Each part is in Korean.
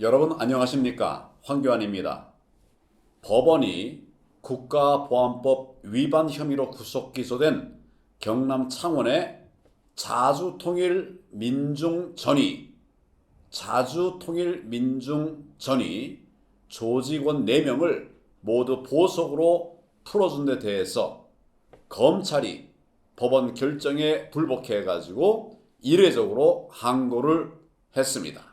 여러분 안녕하십니까? 황교안입니다. 법원이 국가보안법 위반 혐의로 구속 기소된 경남 창원의 자주통일 민중전이 자주통일 민중전이 조직원 4명을 모두 보석으로 풀어준 데 대해서 검찰이 법원 결정에 불복해 가지고 이례적으로 항고를 했습니다.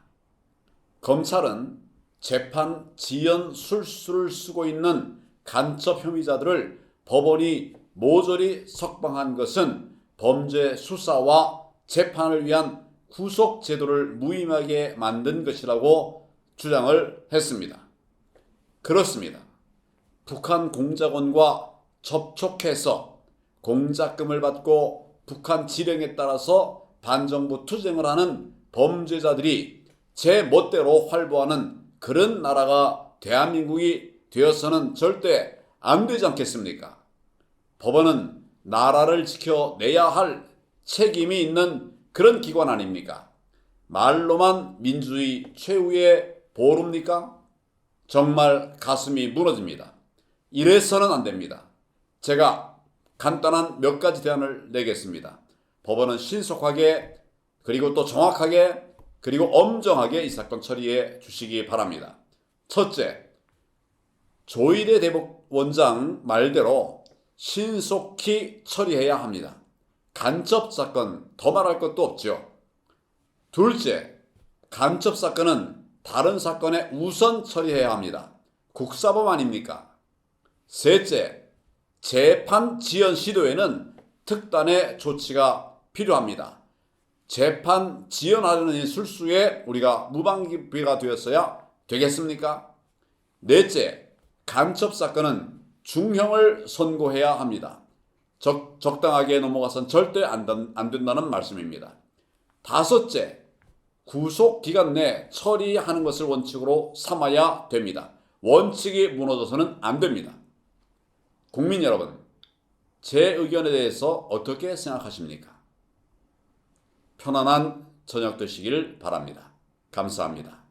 검찰은 재판 지연 술수를 쓰고 있는 간첩 혐의자들을 법원이 모조리 석방한 것은 범죄 수사와 재판을 위한 구속 제도를 무의미하게 만든 것이라고 주장을 했습니다. 그렇습니다. 북한 공작원과 접촉해서 공작금을 받고 북한 지령에 따라서 반정부 투쟁을 하는 범죄자들이 제 멋대로 활보하는 그런 나라가 대한민국이 되어서는 절대 안 되지 않겠습니까? 법원은 나라를 지켜내야 할 책임이 있는 그런 기관 아닙니까? 말로만 민주주의 최후의 보루입니까? 정말 가슴이 무너집니다. 이래서는 안 됩니다. 제가 간단한 몇 가지 대안을 내겠습니다. 법원은 신속하게 그리고 또 정확하게 그리고 엄정하게 이 사건 처리해 주시기 바랍니다. 첫째, 조희대 대법원장 말대로 신속히 처리해야 합니다. 간첩 사건 더 말할 것도 없죠. 둘째, 간첩 사건은 다른 사건에 우선 처리해야 합니다. 국사법 아닙니까? 셋째, 재판 지연 시도에는 특단의 조치가 필요합니다. 재판 지연하려는 이 술수에 우리가 무방비가 되었어야 되겠습니까? 넷째, 간첩 사건은 중형을 선고해야 합니다. 적, 적당하게 넘어가선 절대 안, 된- 안 된다는 말씀입니다. 다섯째, 구속 기간 내 처리하는 것을 원칙으로 삼아야 됩니다. 원칙이 무너져서는 안 됩니다. 국민 여러분, 제 의견에 대해서 어떻게 생각하십니까? 편안한 저녁 되시길 바랍니다. 감사합니다.